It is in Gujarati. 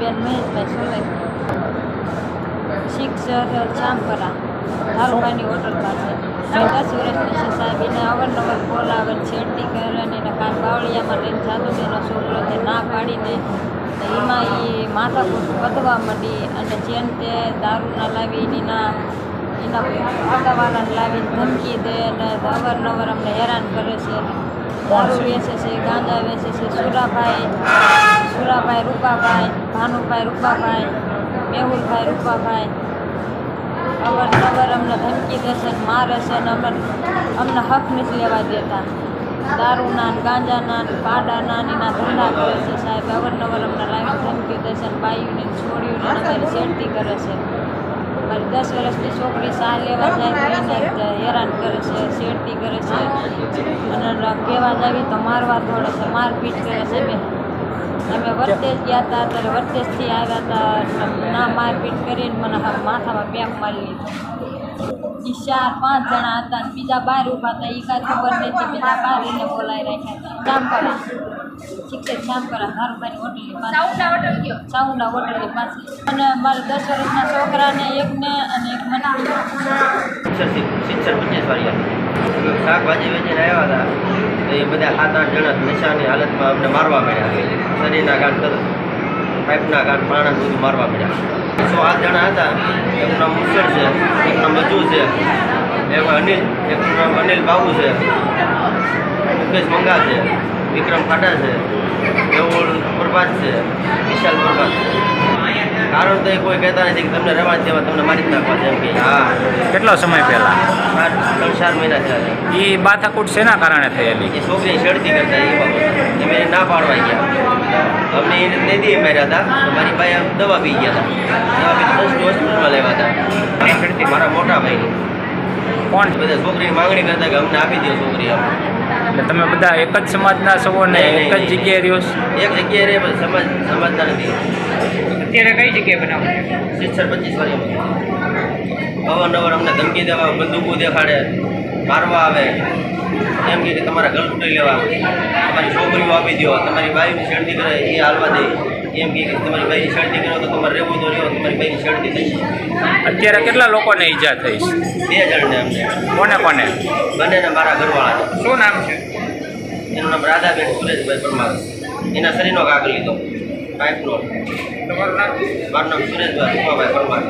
બેન મહેશભાઈ સોલંકી શિક્ષક ચાંપરા ધારુભાઈની હોટલ પાસે દસ વર્ષની છે. સાહેબ એને અવારનવાર કોલ આવે ને છેડતી કરે અને એને કાંઈ બાવળિયામાં લઈને જાતો તેનો છોકરો તે ના પાડીને તો એમાં એ માથાકૂટ વધવા માંડી અને જેમ તે દારૂના લાવી એના એના આગળવાળાને લાવીને ધમકી દે અને અવારનવાર અમને હેરાન કરે છે. દારૂ વેચે છે, ગાંજા વેચે છે, સુરાભાઈ સુરાભાઈ, રૂપાભાઈ, ભાનુભાઈ, રૂપાભાઈ, મેહુલભાઈ, રૂપાભાઈ. અવારનવાર અમને ધમકી દેશે મારે છે અને અમને અમને હક નથી લેવા દેતા. દારૂના ગાંજાના પાડાના એના ધંધા કરે છે સાહેબ. અવારનવાર અમને લાવીને ધમકી દેશે ને છોડ્યું ને અમારી શેરતી કરે છે. મારી દસ વર્ષની છોકરી સાર લેવા જાય તો એને હેરાન કરે છે શેરતી કરે છે. અને કહેવા જાવી તો મારવા દોડે છે મારપીટ કરે છે મેં અમે વર્તેજ ગયા હતા ત્યારે વર્તેજથી આવ્યા હતા ના મારપીટ કરીને મને માથામાં પેક મારી લીધો. એ ચાર પાંચ જણા હતા બીજા બહાર ઊભા હતા એ કાંઈ ખબર નથી બીજા બહાર એને બોલાવી રાખ્યા હતા ચાંપરા શિક્ષક કામ કરે મારું મારી હોટલ ચાઉંડા હોટલની પાસે અને મારા દસ વર્ષના છોકરાને એકને અને એક મને શિક્ષક વાળિયા શાકભાજી વેચીને આવ્યા હતા. તો એ બધા સાત આઠ જણા નશાની હાલતમાં અમને મારવા પડ્યા. શરીરના ગાંઠ તરત પાઇપના ગાંઠ પાણા બધું મારવા પડ્યા. સો આઠ જણા હતા. એમના નામ મુસળ છે નામ મજુ છે એમાં અનિલ એમનું નામ અનિલ બાબુ છે મુકેશ મંગા છે. વિક્રમ ખાટા છે દેવોળ પ્રભાત છે વિશાલ પ્રભાત કારણ તો એ કોઈ કહેતા નથી કે તમને રમા જેવા તમને મારી જ નાખવા છે એમ કે. હા. કેટલો સમય પહેલા? ચાર ત્રણ ચાર મહિના થયા છે. એ માથાકૂટ શેના કારણે થયેલી? એ છોકરી શેડતી કરતા એ બાબત. એ ના પાડવા ગયા. અમને એને નથી માર્યા હતા મારી ભાઈ દવા પી ગયા હતા. દવા પી હોસ્પિટલમાં લેવા હતા. મારા મોટા ભાઈ. કોણ? બધા છોકરીની માંગણી કરતા કે અમને આપી દો છોકરી એટલે તમે બધા એક જ સમાજના છો ને એક જ જગ્યાએ રહ્યો એક જગ્યાએ રહે પણ સમાજ સમાજના નથી. અત્યારે કઈ જગ્યાએ બનાવો? સિત્સર પચીસ વર્ષ અવારનવાર અમને ધમકી દેવા બંદૂકો દેખાડે મારવા આવે. એમ કે તમારા ઘર તૂટી લેવા તમારી છોકરીઓ આપી દો તમારી બાઈની શેરતી કરે એ હાલવા દે. એમ કે તમારી ભાઈ શેરતી કરો તો તમારે રહેવું તો રહ્યો તમારી ભાઈ શેરતી થશે અત્યારે કેટલા લોકોને ઈજા થઈ છે? બે જણને અમને. કોને કોને? બંનેને મારા ઘરવાળા શું નામ છે? એનું નામ રાધાબેન સુરેશભાઈ પરમાર. એના શરીરનો કાગ લીધો. પાઇપનો તમારું નામ? મારું નામ સુરેશભાઈ રૂપાભાઈ પરમાર.